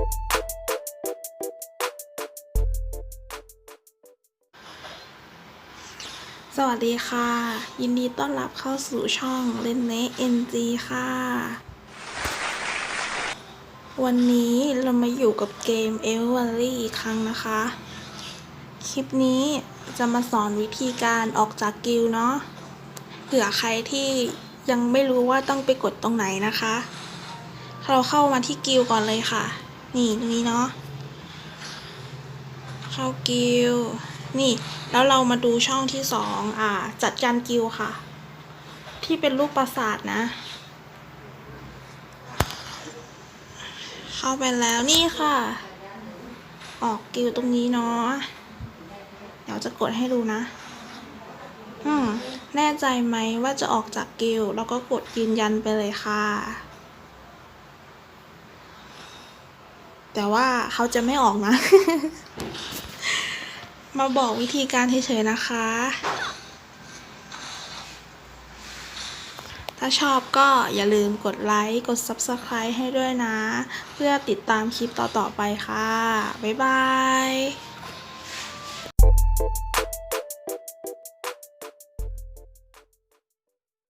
สวัสดีค่ะ ยินดีต้อนรับเข้าสู่ช่องเล่นเนเอ็นจีค่ะ วันนี้เรามาอยู่กับเกม e v e r l y อีกครั้งนะคะ คลิปนี้จะมาสอนวิธีการออกจากกิลเนาะเผื่อใครที่ยังไม่รู้ว่าต้องไปกดตรงไหนนะคะ เราเข้ามาที่กิลก่อนเลยค่ะ นี่ตรงนี้เนาะเข้ากิลนี่ แล้วเรามาดูช่องที่สองอ่า จัดการกิลค่ะ ที่เป็นรูปปราสาทนะ เข้าไปแล้วนี่ค่ะ ออกกิลตรงนี้เนาะเดี๋ยวจะกดให้ดูนะ อืม แน่ใจไหมว่าจะออกจากกิลแล้วก็กดยืนยันไปเลยค่ะ แต่ว่าเขาจะไม่ออกนะ มาบอกวิธีการเฉยๆนะคะ ถ้าชอบก็อย่าลืมกดไลค์ กด Subscribe ให้ด้วยนะ เพื่อติดตามคลิปต่อๆไปค่ะ บ๊ายบาย